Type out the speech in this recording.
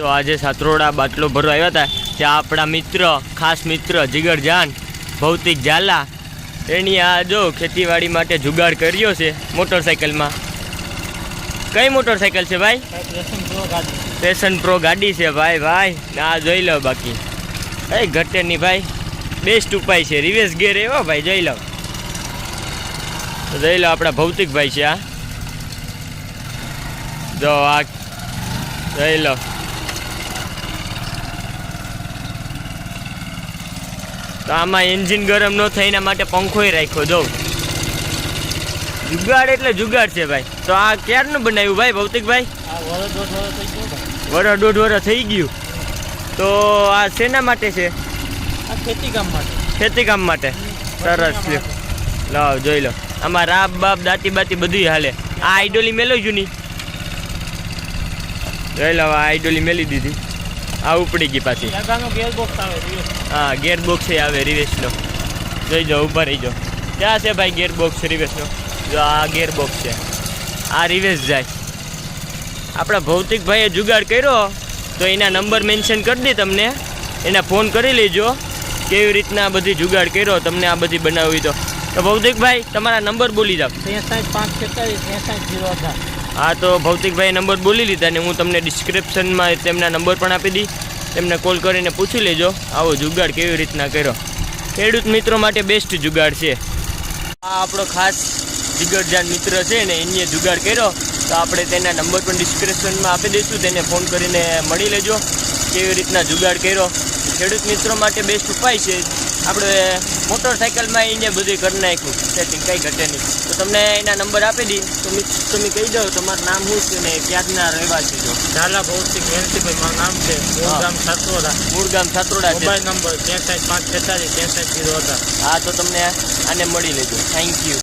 તો આજે સાત્રોડા બાટલો ભરવા આવ્યા હતા, ત્યાં આપણા મિત્ર, ખાસ મિત્ર જીગર જાન ભૌતિક ઝાલા, એની આ જો ખેતીવાડી માટે જુગાડ કર્યો છે મોટરસાઇકલમાં કઈ મોટરસાઇકલ છે ભાઈ? પેશન પ્રો ગાડી છે ભાઈ ભાઈ. ના જોઈ લો બાકી. એ ઘટેની ભાઈ બેસ્ટ ઉપાય છે. રિવેશ ગેર એવો ભાઈ, જોઈ લો. જોઈ લો આપણા ભૌતિક ભાઈ છે આ જો આ, જોઈ લો. તો આમાં એન્જિન ગરમ ન થાય એના માટે પંખોય રાખ્યો જો જુગાડ એટલે જુગાડ છે ભાઈ. તો આ ક્યારનું બનાવ્યું ભાઈ, ભૌતિકભાઈ? વરસ દોઢ વરસ થઈ ગયું. તો આ શેના માટે છે? ખેતી કામ માટે. માટે સરસ, લ્યો. લાવ, જોઈ લો. આમાં રાબ બાપ દાંતી બાતી બધું હાલે. આ આઈડોલી મેલો જૂની જોઈ લો, આ આઈડોલી મેલી દીધી. આ ઉપડી ગઈ પાછી. ગેર બોક્સ હા ગેર બોક્સ આવે રિવેશનો જોઈ જાઓ ઊભા રહી જાઓ ક્યાં છે ભાઈ ગેર બોક્સ રિવેશનો જો આ ગેર બોક્સ છે. આ રિવેશ જાય. આપણા ભૌતિક ભાઈએ જુગાડ કર્યો તો એના નંબર મેન્શન કરી દે તમને. એને ફોન કરી લેજો કેવી રીતના બધી જુગાડ કર્યો તમને આ બધી બનાવી તો. તો ભૌતિકભાઈ તમારા નંબર બોલી જાઓ. હા, તો ભૌતિકભાઈ નંબર બોલી લીધા ને હું તમને ડિસ્ક્રિપ્શનમાં તેમના નંબર પણ આપી દી તેમને કોલ કરીને પૂછી લેજો, આવો જુગાડ કેવી રીતના કર્યો. ખેડૂત મિત્રો માટે બેસ્ટ જુગાડ છે. આ આપણો ખાસ જીગરજાન મિત્ર છે ને એને જુગાડ કર્યો. તો આપણે તેના નંબર પણ ડિસ્ક્રિપ્શનમાં આપી દઈશું, તેને ફોન કરીને મળી લેજો, કેવી રીતના જુગાડ કર્યો. ખેડૂત મિત્રો માટે બેસ્ટ ઉપાય છે આપણે મોટરસાઇકલમાં એને બધું કરી નાખ્યું. સેટિંગ કંઈ ઘટે નહીં. તો તમને એના નંબર આપી દઈ. તો તમે કહી દો તમારું નામ શું છે ને ક્યાંના રહેવાસી છો? ઝાલા ભૌતિક વેણસીભાઈ મારું નામ છે મૂળગામ સાતોડા. મૂળ ગામ સાતરોડા મોબાઈલ નંબર ત્રેસાઠ પાંચ છેતાલીસ ત્રેસાઠ જીરો હતા હા તો તમને આને મળી લેજો. Thank you